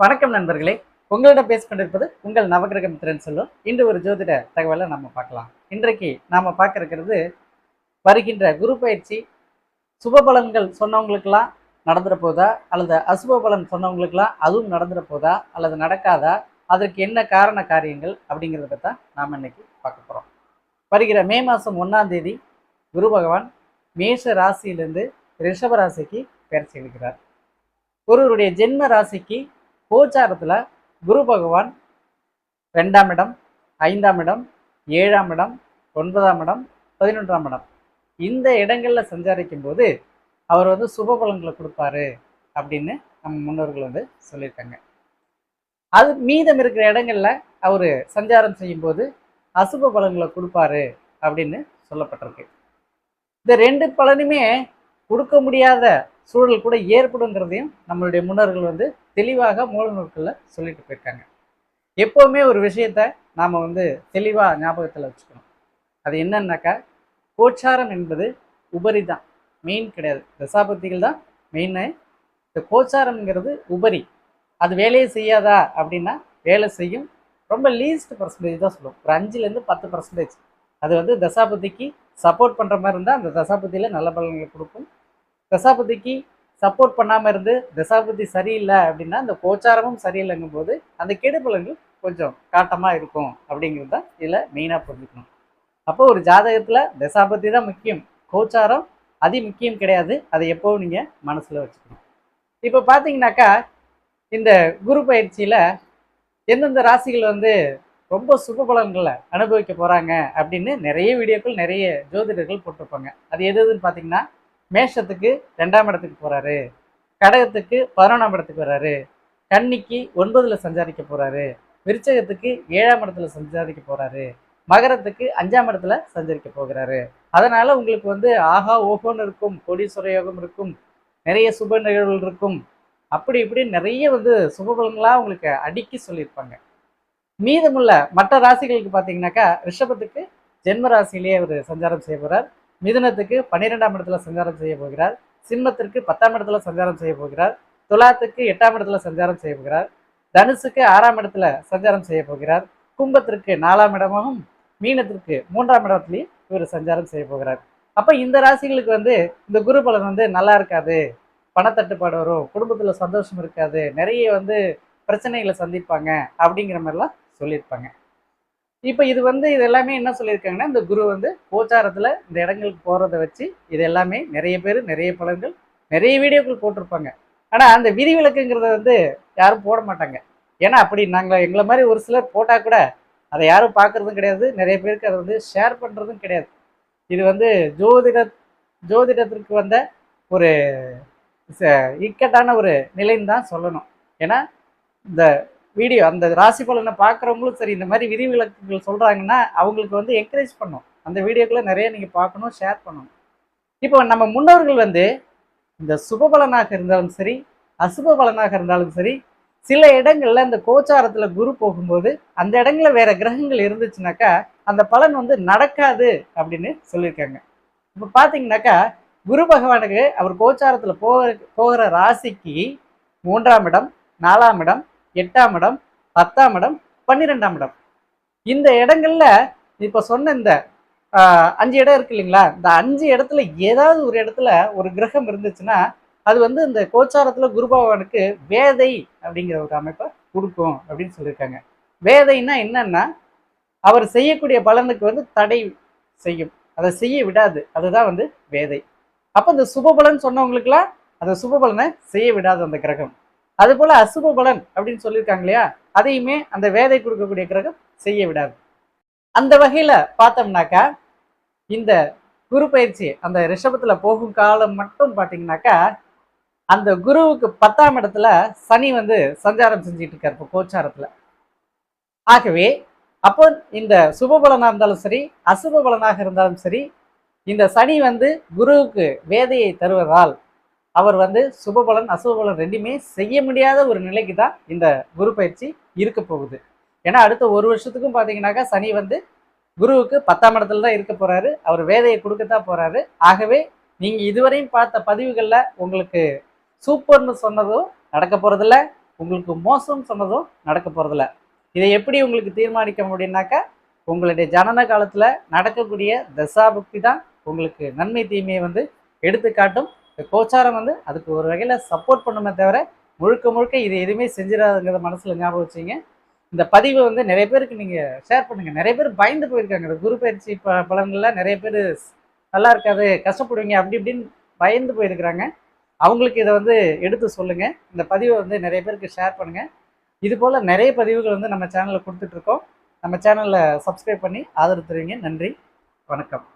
வணக்கம் நண்பர்களே. உங்களிடம் பேசிக்கொண்டிருப்பது உங்கள் நவகிரக மித்திரன் சொல்லும். இன்று ஒரு ஜோதிட தகவலை நம்ம பார்க்கலாம். இன்றைக்கு நாம் பார்க்க இருக்கிறது வருகின்ற குரு பயிற்சி. சுப பலன்கள் சொன்னவங்களுக்கெல்லாம் நடந்துட போதா? அல்லது அசுப பலன் சொன்னவங்களுக்கெல்லாம் அதுவும் நடந்துட போதா? அல்லது நடக்காதா? அதற்கு என்ன காரண காரியங்கள்? அப்படிங்கிறத தான் நாம் இன்னைக்கு பார்க்க போகிறோம் வருகிற மே மாதம் ஒன்றாம் தேதி குரு பகவான் மேஷ ராசியிலிருந்து ரிஷப ராசிக்கு பெயர் செய்கிறார் ஒருவருடைய ஜென்ம ராசிக்கு கோச்சாரத்தில் குரு பகவான் ரெண்டாம் இடம் ஐந்தாம் இடம் ஏழாம் இடம் ஒன்பதாம் இடம் பதினொன்றாம் இடம். இந்த இடங்களில் சஞ்சாரிக்கும் போது அவர் வந்து சுப பலன்களை கொடுப்பாரு அப்படின்னு நம்ம முன்னோர்கள் வந்து சொல்லியிருக்காங்க. அது மீதம் இருக்கிற இடங்களில் அவர் சஞ்சாரம் செய்யும்போது அசுப பலன்களை கொடுப்பாரு அப்படின்னு சொல்லப்பட்டிருக்கு. இந்த ரெண்டு பலனுமே கொடுக்க முடியாத சூழல் கூட ஏற்படுங்கிறதையும் நம்மளுடைய முன்னோர்கள் வந்து தெளிவாக மூல நூல்களில் சொல்லிட்டு போயிருக்காங்க. எப்போவுமே ஒரு விஷயத்த நாம் வந்து தெளிவாக ஞாபகத்தில் வச்சுக்கணும். அது என்னன்னாக்கா கோச்சாரம் என்பது உபரி தான். மெயின் கிடையாது. தசாபத்திகள் தான் மெயின்னு இந்த கோச்சாரம்ங்கிறது உபரி. அது வேலையை செய்யாதா அப்படின்னா வேலை செய்யும். ரொம்ப லீஸ்ட் பர்சன்டேஜ் தான் சொல்லுவோம். ஒரு அஞ்சுலேருந்து பத்து பர்சன்டேஜ் அது வந்து தசாபதிக்கு சப்போர்ட் பண்ணுற மாதிரி இருந்தால் அந்த தசாபதியில் நல்ல பலன்களை கொடுக்கும். தசாபதிக்கு சப்போர்ட் பண்ணாமல் இருந்து தசாபதி சரியில்லை அப்படின்னா அந்த கோச்சாரமும் சரியில்லைங்கும் போது அந்த கெடுபலங்கள் கொஞ்சம் காட்டமாக இருக்கும் அப்படிங்கிறது தான் இதில் மெயினாக புரிஞ்சுக்கணும். அப்போ ஒரு ஜாதகத்தில் தசாபதி தான் முக்கியம். கோச்சாரம் அதி முக்கியம் கிடையாது. அதை எப்போவும் நீங்கள் மனசில் வச்சுக்கணும். இப்போ பார்த்தீங்கன்னாக்கா இந்த குரு பயிற்சியில் எந்தெந்த ராசிகள் வந்து ரொம்ப சுப பலன்களை அனுபவிக்க போகிறாங்க அப்படின்னு நிறைய வீடியோக்கள் நிறைய ஜோதிடர்கள் போட்டிருப்பாங்க. அது எது எதுன்னு பார்த்தீங்கன்னா மேஷத்துக்கு ரெண்டாம் இடத்துக்கு போகிறாரு கடகத்துக்கு பதினொன்றாம் இடத்துக்கு வர்றாரு. கன்னிக்கு ஒன்பதில் சஞ்சாரிக்க போகிறாரு விருச்சகத்துக்கு ஏழாம் இடத்துல சஞ்சாரிக்க போகிறாரு மகரத்துக்கு அஞ்சாம் இடத்துல சஞ்சரிக்க போகிறாரு. அதனால் உங்களுக்கு வந்து ஆஹா ஓஹோன்னு இருக்கும். கோடீஸ்வர யோகம் இருக்கும். நிறைய சுப நிகழ்வுகள் இருக்கும். அப்படி இப்படி நிறைய வந்து சுபபலங்களாக உங்களுக்கு அடுக்கி சொல்லியிருப்பாங்க. மீதமுள்ள மற்ற ராசிகளுக்கு பார்த்தீங்கன்னாக்கா ரிஷபத்துக்கு ஜென்ம ராசியிலேயே அவர் சஞ்சாரம் செய்ய போகிறார் மிதுனத்துக்கு பன்னிரெண்டாம் இடத்துல சஞ்சாரம் செய்ய போகிறார். சிம்மத்திற்கு பத்தாம் இடத்துல சஞ்சாரம் செய்ய போகிறார். துலாத்துக்கு எட்டாம் இடத்துல சஞ்சாரம் செய்ய போகிறார். தனுசுக்கு ஆறாம் இடத்துல சஞ்சாரம் செய்ய போகிறார். கும்பத்திற்கு நாலாம் இடமாகவும் மீனத்திற்கு மூன்றாம் இடத்துலையும் இவர் சஞ்சாரம் செய்ய போகிறார். அப்போ இந்த ராசிகளுக்கு வந்து இந்த குரு பலன் வந்து நல்லா இருக்காது. பணத்தட்டுப்பாடு வரும் குடும்பத்தில் சந்தோஷம் இருக்காது நிறைய வந்து பிரச்சனைகளை சந்திப்பாங்க அப்படிங்கிற மாதிரிலாம் சொல்லியிருப்பாங்க. இப்போ இது வந்து இது எல்லாமே என்ன சொல்லியிருக்காங்கன்னா இந்த குரு வந்து கோச்சாரத்தில் இந்த இடங்களுக்கு போகிறத வச்சு இது எல்லாமே நிறைய பேர் நிறைய பலன்கள் நிறைய வீடியோக்கள் போட்டிருப்பாங்க. ஆனால் அந்த விதிவிலக்குங்கிறத வந்து யாரும் போட மாட்டாங்க. ஏன்னா அப்படி நாங்கள் எங்களை மாதிரி ஒரு சிலர் போட்டால் கூட அதை யாரும் பார்க்குறதும் கிடையாது. நிறைய பேருக்கு அதை வந்து ஷேர் பண்ணுறதும் கிடையாது. இது வந்து ஜோதிட ஜோதிடத்திற்கு வந்த ஒரு ச- இக்கட்டான ஒரு நிலைன்னு தான் சொல்லணும். ஏன்னா இந்த வீடியோ அந்த ராசி பலனை பார்க்குறவங்களும் சரி இந்த மாதிரி விதிவிலக்குகள் சொல்கிறாங்கன்னா அவங்களுக்கு வந்து என்கரேஜ் பண்ணும். அந்த வீடியோக்களை நிறைய நீங்கள் பார்க்கணும் ஷேர் பண்ணணும். இப்போ நம்ம முன்னோர்கள் வந்து இந்த சுப பலனாக இருந்தாலும் சரி அசுப பலனாக இருந்தாலும் சரி சில இடங்களில் இந்த கோச்சாரத்தில் குரு போகும்போது அந்த இடங்களில் வேற கிரகங்கள் இருந்துச்சுனாக்கா அந்த பலன் வந்து நடக்காது அப்படின்னு சொல்லியிருக்காங்க. இப்போ பார்த்தீங்கன்னாக்கா குரு பகவானுக்கு அவர் கோச்சாரத்தில் போக போகிற ராசிக்கு மூன்றாம் இடம் நாலாம் இடம் எட்டாம் இடம் பத்தாம் இடம் பன்னிரெண்டாம் இடம். இந்த இடங்கள்ல இப்போ சொன்ன இந்த அஞ்சு இடம் இருக்கு இல்லைங்களா? இந்த அஞ்சு இடத்துல ஏதாவது ஒரு இடத்துல ஒரு கிரகம் இருந்துச்சுன்னா அது வந்து இந்த கோச்சாரத்துல குரு பகவானுக்கு வேதை அப்படிங்கிற ஒரு அமைப்பை கொடுக்கும் அப்படின்னு சொல்லியிருக்காங்க. வேதைன்னா என்னன்னா அவர் செய்யக்கூடிய பலனுக்கு வந்து தடை செய்யும். அதை செய்ய விடாது. அதுதான் வந்து வேதை. அப்போ இந்த சுப பலன் சொன்னவங்களுக்குலாம் அந்த சுப பலனை செய்ய விடாது அந்த கிரகம். அது போல அசுப பலன் அப்படின்னு சொல்லியிருக்காங்க இல்லையா? அதையுமே அந்த வேதை கொடுக்கக்கூடிய கிரகம் செய்ய விடாது. அந்த வகையில பார்த்தோம்னாக்கா இந்த குரு பயிற்சி அந்த ரிஷபத்துல போகும் காலம் மட்டும் பார்த்தீங்கன்னாக்கா அந்த குருவுக்கு பத்தாம் இடத்துல சனி வந்து சஞ்சாரம் செஞ்சுட்டு இருக்கார் இப்போ கோச்சாரத்துல. ஆகவே அப்போ இந்த சுபபலனாக இருந்தாலும் சரி அசுப பலனாக இருந்தாலும் சரி இந்த சனி வந்து குருவுக்கு வேதையை தருவதால் அவர் வந்து சுபபலன் அசுபபலன் ரெண்டுமே செய்ய முடியாத ஒரு நிலைக்கு தான் இந்த குரு பயிற்சி இருக்க போகுது. ஏன்னா அடுத்த ஒரு வருஷத்துக்கும் பார்த்தீங்கன்னாக்கா சனி வந்து குருவுக்கு பத்தாம் இடத்துல தான் இருக்க போகிறாரு அவர் வேதையை கொடுக்கத்தான் போகிறாரு ஆகவே நீங்கள் இதுவரையும் பார்த்த பதிவுகளில் உங்களுக்கு சூப்பர்னு சொன்னதும் நடக்க போகிறதில்ல உங்களுக்கு மோசம் சொன்னதும் நடக்க போகிறதில்ல இதை எப்படி உங்களுக்கு தீர்மானிக்க முடியும்னாக்கா உங்களுடைய ஜனன காலத்தில் நடக்கக்கூடிய தசாபக்தி தான் உங்களுக்கு நன்மை தீமையை வந்து எடுத்துக்காட்டும். இந்த கோச்சாரம் வந்து அதுக்கு ஒரு வகையில் சப்போர்ட் பண்ணுமே தவிர முழுக்க முழுக்க இது எதுவுமே செஞ்சிடாதுங்கிறத மனசில் ஞாபகம் வச்சுங்க. இந்த பதிவை வந்து நிறைய பேருக்கு நீங்கள் ஷேர் பண்ணுங்கள் நிறைய பேர் பயந்து போயிருக்காங்க. இந்த குரு பயிற்சி ப பலன்கள்லாம் நிறைய பேர் நல்லா இருக்காது கஷ்டப்படுவீங்க அப்படி இப்படின்னு பயந்து போயிருக்கிறாங்க. அவங்களுக்கு இதை வந்து எடுத்து சொல்லுங்கள் இந்த பதிவை வந்து நிறைய பேருக்கு ஷேர் பண்ணுங்கள் இது போல் நிறைய பதிவுகள் வந்து நம்ம சேனலில் கொடுத்துட்ருக்கோம் நம்ம சேனலில் சப்ஸ்கிரைப் பண்ணி ஆதரவு தருவீங்க நன்றி. வணக்கம்.